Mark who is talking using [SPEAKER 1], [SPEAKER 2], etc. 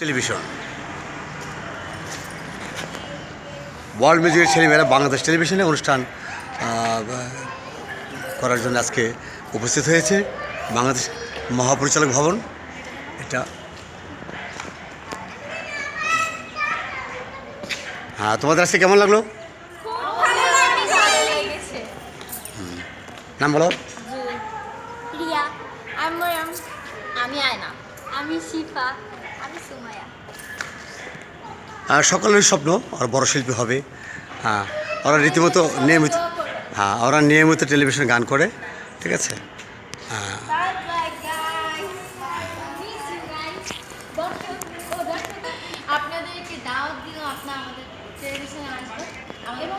[SPEAKER 1] Television. World মিউজিকের ছেলেমেয়েরা বাংলাদেশ টেলিভিশনে অনুষ্ঠান করার জন্য আজকে উপস্থিত হয়েছে বাংলাদেশ মহাপরিচালক ভবন। এটা হ্যাঁ তোমাদের আজকে কেমন লাগল? নাম বলো।
[SPEAKER 2] আমি আয়না। আমি শিফা আমি সুমায়া
[SPEAKER 1] আর সকলের স্বপ্ন আর বড় শিল্পী হবে। হ্যাঁ ওরা রীতিমতো নিয়মিত হ্যাঁ ওরা নিয়মিত টেলিভিশনে গান করে ঠিক আছে? হ্যাঁ।
[SPEAKER 2] আপনাদেরকে দাওয়াত দিলাম আপনারা আমাদের টেলিভিশনে আসবেন। এবং